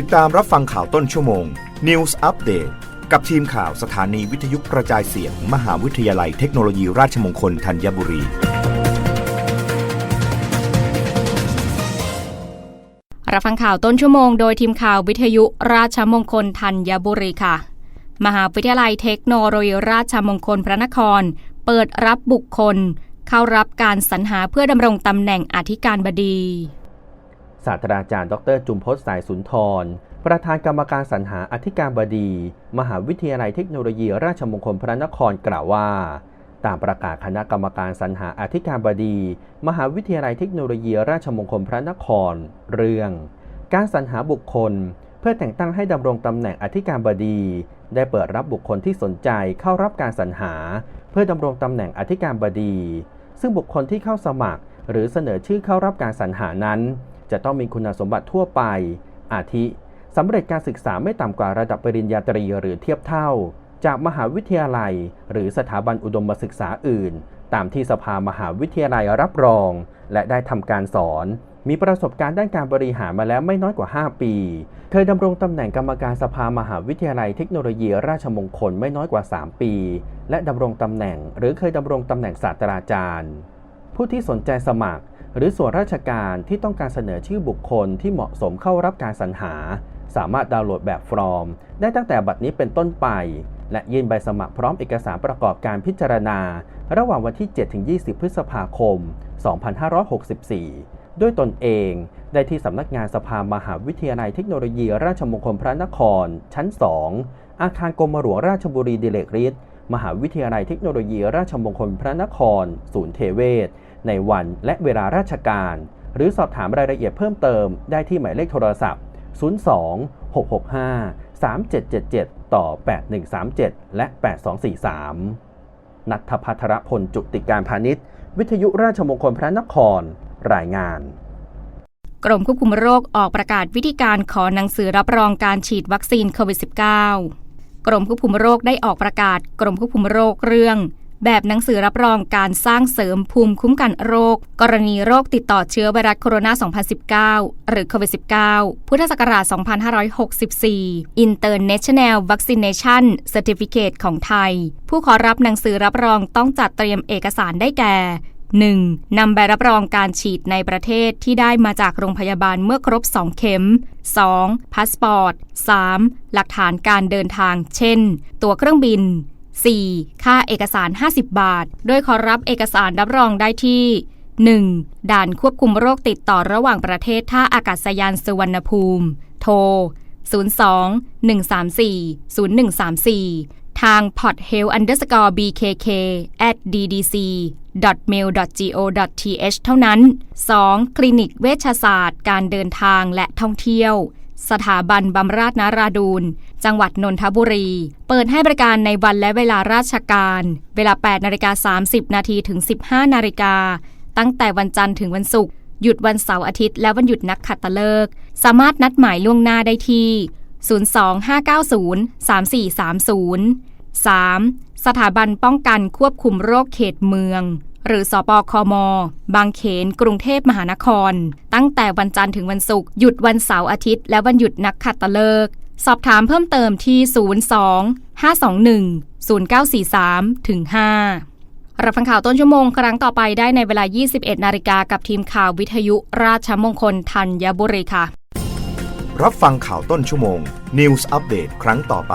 ติดตามรับฟังข่าวต้นชั่วโมง News Update กับทีมข่าวสถานีวิทยุกระจายเสียง มหาวิทยาลัยเทคโนโลยีราชมงคลธัญบุรี รับฟังข่าวต้นชั่วโมง โดยทีมข่าววิทยุราชมงคลธัญบุรีค่ะ มหาวิทยาลัยเทคโนโลยีราชมงคลพระนคร เปิดรับบุคคล เข้ารับการสรรหาเพื่อดำรงตำแหน่งอธิการบดี ศาสตราจารย์ ดร จุมพศสายสุนทร ประธานกรรมการสรรหาอธิการบดี มหาวิทยาลัยเทคโนโลยีราชมงคลพระนครกล่าวว่า ตามประกาศคณะกรรมการสรรหาอธิการบดี มหาวิทยาลัยเทคโนโลยีราชมงคลพระนคร เรื่อง การสรรหาบุคคล เพื่อแต่งตั้งให้ดำรงตำแหน่งอธิการบดี ได้เปิดรับบุคคลที่สนใจเข้ารับการสรรหา เพื่อดำรงตำแหน่งอธิการบดี ซึ่งบุคคลที่เข้าสมัคร หรือเสนอชื่อเข้ารับการสรรหานั้น จะต้องมีคุณสมบัติทั่วไป อาทิสำเร็จการศึกษาไม่ต่ำกว่าระดับปริญญาตรีหรือเทียบเท่า จากมหาวิทยาลัย หรือสถาบันอุดมศึกษาอื่น ตามที่สภามหาวิทยาลัยรับรอง และได้ทำการสอน มีประสบการณ์ด้านการบริหารมาแล้วไม่น้อยกว่า 5 ปี เคยดำรงตำแหน่งกรรมการสภามหาวิทยาลัยเทคโนโลยีราชมงคลไม่น้อยกว่า 3 ปี และดำรงตำแหน่ง หรือเคยดำรงตำแหน่งศาสตราจารย์ ผู้ที่สนใจสมัคร หรือส่วนราชการที่ต้องการเสนอชื่อบุคคลที่เหมาะสมเข้ารับการสรรหา สามารถดาวน์โหลดแบบฟอร์ม ได้ตั้งแต่บัดนี้เป็นต้นไป และยื่นใบสมัครพร้อมเอกสารประกอบการพิจารณา ระหว่างวันที่ 7-20 พฤษภาคม 2564 ด้วยตนเองได้ที่สำนักงานสภามหาวิทยาลัยเทคโนโลยี ราชมงคลพระนคร ชั้น 2 อาคารกรมหลวงราชบุรีดิเลกฤทธิ์ มหาวิทยาลัยเทคโนโลยีราชมงคลพระนคร ศูนย์เทเวศ ในวันและเวลาราชการ หรือสอบถามรายละเอียดเพิ่มเติมได้ที่หมายเลขโทรศัพท์ 02 665 3777 ต่อ 8137 และ 8243 นัทพัทรพลจุติการพาณิชย์ วิทยุราชมงคลพระนคร รายงานกรมควบคุมโรคออกประกาศวิธีการขอหนังสือรับรองการฉีดวัคซีนโควิด -19 กรมควบคุมโรคได้ออกประกาศ กรมควบคุมโรคเรื่อง แบบหนังสือรับรองการสร้างเสริมภูมิคุ้มกันโรค กรณีโรคติดต่อเชื้อไวรัสโคโรนา 2019 หรือโควิด -19 พุทธศักราช 2564 International Vaccination Certificate ของไทย ผู้ขอรับหนังสือรับรองต้องจัดเตรียมเอกสารได้แก่ 1. นำใบรับรองการฉีดในประเทศที่ได้มาจากโรงพยาบาลเมื่อครบ 2 เข็ม 2. พาสปอร์ต 3. หลักฐานการเดินทาง เช่น ตั๋วเครื่องบิน 4. ค่าเอกสาร 50 บาท โดยขอรับเอกสารรับรองได้ที่ 1. ด่านควบคุมโรคติดต่อระหว่างประเทศท่าอากาศยานสุวรรณภูมิ โทร 02 134 0134 ทาง p o t h e l underscore bkk at ddc mail.go.th เท่านั้น 2. คลินิกเวชศาสตร์ การเดินทางและท่องเที่ยว สถาบันบำราศนาราดูน จังหวัดนนทบุรี เปิดให้บริการในวันและเวลาราชการ เวลา 8นาฬิกา30 นาทีถึง 15นาฬิกา ตั้งแต่วันจันทร์ถึงวันศุกร์ หยุดวันเสาร์อาทิตย์และวันหยุดนักขัตฤกษ์ สามารถนัดหมายล่วงหน้าได้ที่ 025903430 3. สถาบันป้องกันควบคุมโรคเขตเมือง หรือสอปอคอมบางเขน กรุงเทพมหานคร ตั้งแต่วันจันทร์ถึงวันศุกร์หยุดวันเสาร์อาทิตย์ และวันหยุดนักขัตฤกษ์สอบถามเพิ่มเติมที่ 02 521 0943ถึง5รับฟังข่าวต้นชั่วโมงครั้งต่อไปได้ในเวลา 21 นาฬิกากับทีมข่าววิทยุราชมงคลธัญบุรีค่ะ รับฟังข่าวต้นชั่วโมง News Update ครั้งต่อไป